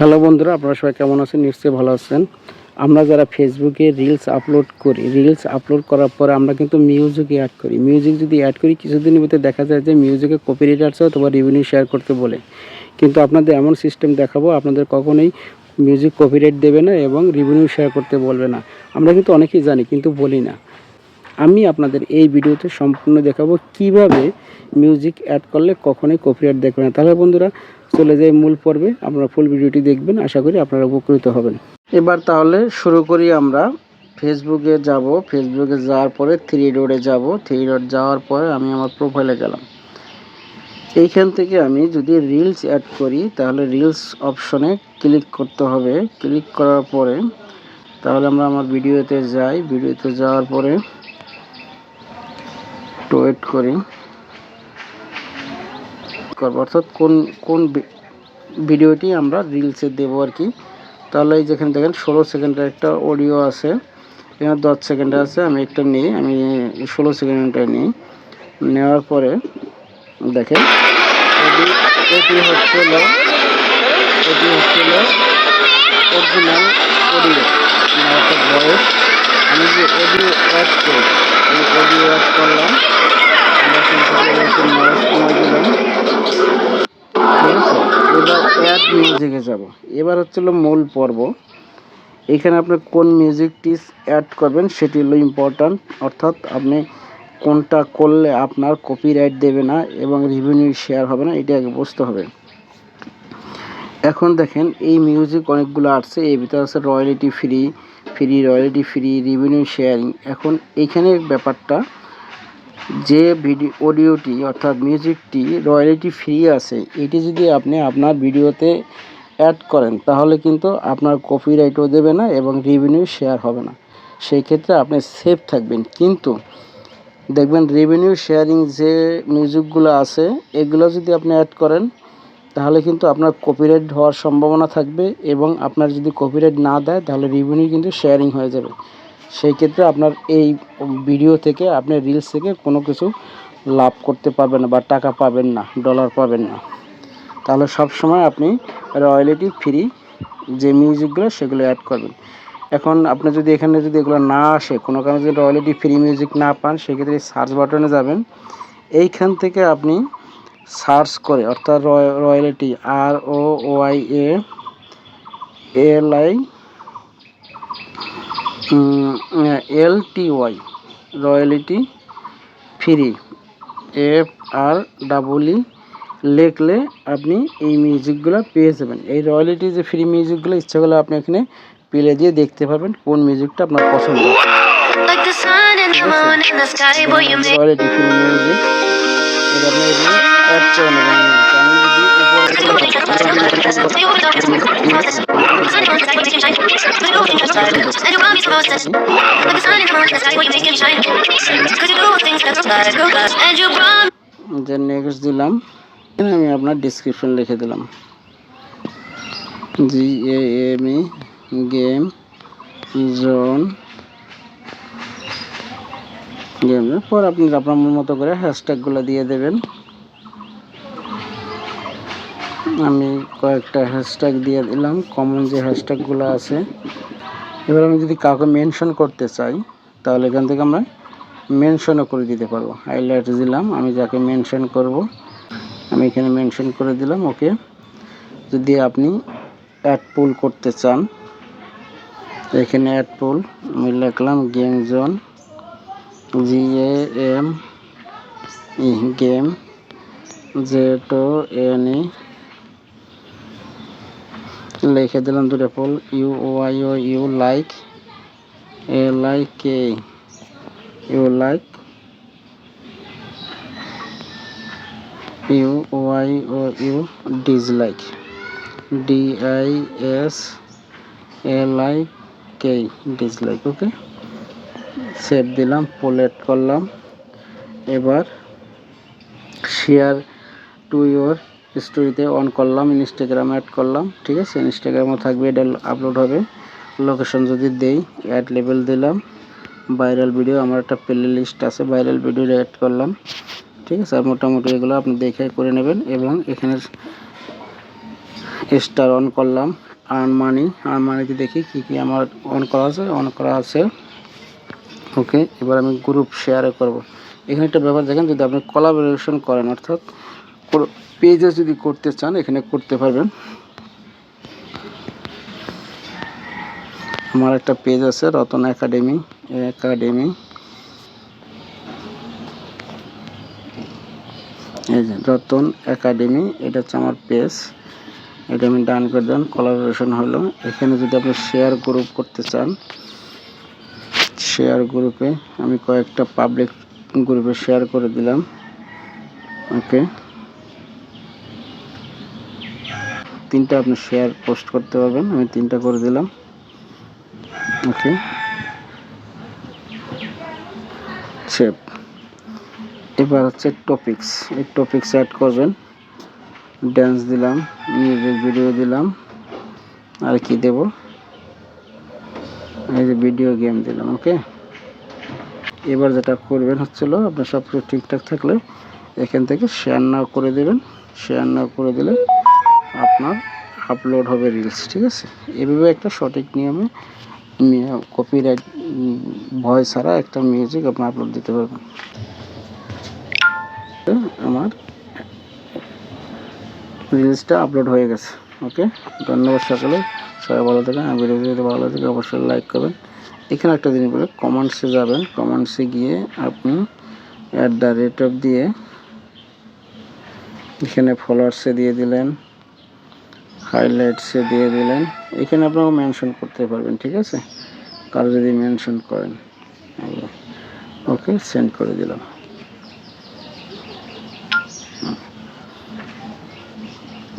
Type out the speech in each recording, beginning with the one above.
Hello বন্ধুরা, আপনারা সবাই কেমন আছেন? নিশ্চয়ই ভালো আছেন। আমরা যারা ফেসবুকে রিলস আপলোড করি রিলস আপলোড করার পরে আমরা কিন্তু মিউজিকে অ্যাড করি। মিউজিক যদি অ্যাড করি, কিছুদিনের ভিতরে দেখা যায় যে মিউজিকে কপিরাইট আছে অথবা রেভিনিউ শেয়ার করতে বলে। কিন্তু আপনাদের এমন সিস্টেম দেখাবো, আপনাদের কখনোই মিউজিক কপিরাইট দেবে না এবং রেভিনিউ শেয়ার করতে বলবে না। আমরা কিন্তু অনেকেই জানি, কিন্তু বলি না। আমি আপনাদের এই ভিডিওতে সম্পূর্ণ দেখাবো কীভাবে মিউজিক অ্যাড করলে কখনোই কপিরাইট দেখবে না। তাহলে বন্ধুরা চলে যাই মূল পর্বে। আপনারা ফুল ভিডিওটি দেখবেন, আশা করি আপনারা উপকৃত হবেন। এবার তাহলে শুরু করি আমরা। ফেসবুকে যাব, ফেসবুকে যাওয়ার পরে থ্রি ডটে যাব। থ্রি ডট যাওয়ার পরে আমি আমার প্রোফাইলে গেলাম। এইখান থেকে আমি যদি রিলস অ্যাড করি, তাহলে রিলস অপশনে ক্লিক করতে হবে। ক্লিক করার পরে, তাহলে আমরা আমার ভিডিওতে যাই। ভিডিওতে যাওয়ার পরে ওয়েট করি। করব। অর্থাৎ কোন কোন ভিডিওটি আমরা রিলসে দেবো আর কি। তাহলে এই যেখানে দেখেন ষোলো সেকেন্ডের একটা অডিও আছে। এখানে দশ সেকেন্ডে আছে, আমি একটা নিই, আমি ষোলো সেকেন্ডটা নিই। নেওয়ার পরে দেখেন, এটি হচ্ছিল এটি হচ্ছিল অরিজিনাল অডিও অর্থাৎ ভয়েস আমি যে অডিও অ্যাড করি অডিও অ্যাড করলাম। মিউজিকে যাব। এবার হচ্ছিল মূল পর্ব। এখানে আপনি কোন মিউজিকটি অ্যাড করবেন সেটি হলো ইম্পর্ট্যান্ট অর্থাৎ আপনি কোনটা করলে আপনার কপিরাইট দেবে না এবং রেভিনিউ শেয়ার হবে না, এটা আগে বুঝতে হবে। এখন দেখেন, এই মিউজিক অনেকগুলো আসছে, এর ভিতরে আছে royalty free free royalty free revenue sharing এখন এইখানে ব্যাপারটা যে ভিডিও অডিওটি অর্থাৎ মিউজিকটি রয়্যালিটি ফ্রি আছে, এটি যদি আপনি আপনার ভিডিওতে অ্যাড করেন, তাহলে কিন্তু আপনার কপিরাইটও দেবে না এবং রেভিনিউ শেয়ার হবে না। সেই ক্ষেত্রে আপনি সেফ থাকবেন। কিন্তু দেখবেন রেভিনিউ শেয়ারিং যে মিউজিকগুলো আছে, এগুলো যদি আপনি অ্যাড করেন, তাহলে কিন্তু আপনার কপিরাইট হওয়ার সম্ভাবনা থাকবে এবং আপনার যদি কপিরাইট না দেয়, তাহলে রেভিনিউ কিন্তু শেয়ারিং হয়ে যাবে। সেই ক্ষেত্রে আপনার এই ভিডিও থেকে আপনি রিলস থেকে কোনো কিছু লাভ করতে পারবেন না বা টাকা পাবেন না ডলার পাবেন না। তাহলে সব সময় আপনি রয়্যালিটি ফ্রি যে মিউজিকগুলো সেগুলো অ্যাড করবেন। এখন আপনি যদি এখানে যদি এগুলো না আসে, কোনো কারণে যদি রয়্যালিটি ফ্রি মিউজিক না পান, সেক্ষেত্রে সার্চ বাটনে যাবেন। এইখান থেকে আপনি সার্চ করে, অর্থাৎ royalty R O Y A L I L T Y royalty free. F R double E লিখলে আপনি এই মিউজিকগুলো পেয়ে যাবেন। এই রয়্যালিটি যে ফ্রি মিউজিকগুলো ইচ্ছা করলে আপনি এখানে প্লে দিয়ে দেখতে পারবেন কোন মিউজিকটা আপনার পছন্দ। Royalty free music. এটা আপনি অ্যাড করে নেবেন। যে নেক্সট দিলাম আমি আপনার ডিসক্রিপশন লিখে দিলাম। G M E game zone game পর আপনি আপনার মতো করে হ্যাশট্যাগুলো দিয়ে দেবেন। আমি কয়েকটা হ্যাশট্যাগ দিয়ে দিলাম কমন যে হ্যাশট্যাগুলো আছে। এবার আমি যদি কাউকে মেনশন করতে চাই, তাহলে এখান থেকে আমরা মেনশনও করে দিতে পারব। হাইলাইট দিলাম, আমি যাকে মেনশন করব, আমি এখানে মেনশন করে দিলাম, ওকে। যদি আপনি অ্যাড পুল করতে চান, এখানে অ্যাড পুল আমি লিখলাম game zone G A M game O N E লিখে দিলাম দুটো ফুল, U, Y, O, U, like, A, like, K, U, like, U, Y, O, U, dislike, D, I, S L I K, dislike, okay? Save দিলাম, পোলেট করলাম, এবার share to your স্টোরিতে on করলাম Instagram add করলাম, ঠিক আছে? ইনস্টাগ্রামও থাকবে, এটা আপলোড হবে। লোকেশন যদি দেই অ্যাড লেভেল দিলাম ভাইরাল ভিডিও আমার একটা প্লে লিস্ট আছে ভাইরাল ভিডিও অ্যাড করলাম, ঠিক আছে? আর মোটামুটি এগুলো আপনি দেখে করে নেবেন এবং এখানে স্টার অন করলাম আর্ন মানি আর্ন মানিতে দেখি কি কি আমার অন করা আছে অন করা আছে। ওকে এবার আমি গ্রুপ শেয়ারে করব। এখানে একটা ব্যাপার দেখেন, যদি আপনি কোলাবোরেশন করেন, অর্থাৎ পেজে যদি করতে চান, এখানে করতে পারবেন। আমার একটা পেজ আছে, রতন একাডেমি একাডেমি এই যে, রতন একাডেমি এটা হচ্ছে আমার পেজ এটা আমি ডান করে দেন কোলাবোরেশন হলো। এখানে যদি আপনি শেয়ার গ্রুপ করতে চান শেয়ার গ্রুপে আমি কয়েকটা পাবলিক গ্রুপে শেয়ার করে দিলাম। ওকে তিনটা আপনি শেয়ার পোস্ট করতে পারবেন, আমি তিনটা করে দিলাম। ওকে সেভ এবার হচ্ছে টপিকস এই টপিক্স অ্যাড করবেন। ড্যান্স দিলাম মিউজিক ভিডিও দিলাম, আর কি দেব? এই যে ভিডিও গেম দিলাম ওকে এবার যেটা করবেন হচ্ছিল, আপনার সব কিছু ঠিকঠাক থাকলে এখান থেকে শেয়ার নাও করে দেবেন। শেয়ার নাও করে দিলে আপনার আপলোড হবে রিলস ঠিক আছে? এভাবে একটা সঠিক নিয়মে কপিরাইট ভয় ছাড়া একটা মিউজিক আপনি আপলোড দিতে পারবেন। আমার রিলসটা আপলোড হয়ে গেছে ওকে ধন্যবাদ সকলে, সবাই ভালো থাকেন আর ভিডিও যদি ভালো লাগে অবশ্যই লাইক করবেন। এখানে একটা জিনিস বলে কমেন্টসে যাবেন কমেন্টসে গিয়ে আপনি অ্যাট দ্য রেট অফ দিয়ে এখানে ফলোয়ার্সে দিয়ে দিলেন। হাইলাইটসে দিয়ে দিলেন। এখানে আপনারা মেনশন করতে পারবেন, ঠিক আছে? কারও যদি মেনশন করেন ওকে সেন্ড করে দিলাম।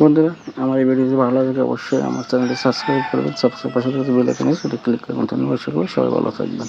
বন্ধুরা, আমার এই ভিডিও যদি ভালো লাগে, অবশ্যই আমার চ্যানেলটি সাবস্ক্রাইব করবেন। সাবস্ক্রাইব পাশে বেল সেটা ক্লিক করবেন। ধন্যবাদ সবাই ভালো থাকবেন।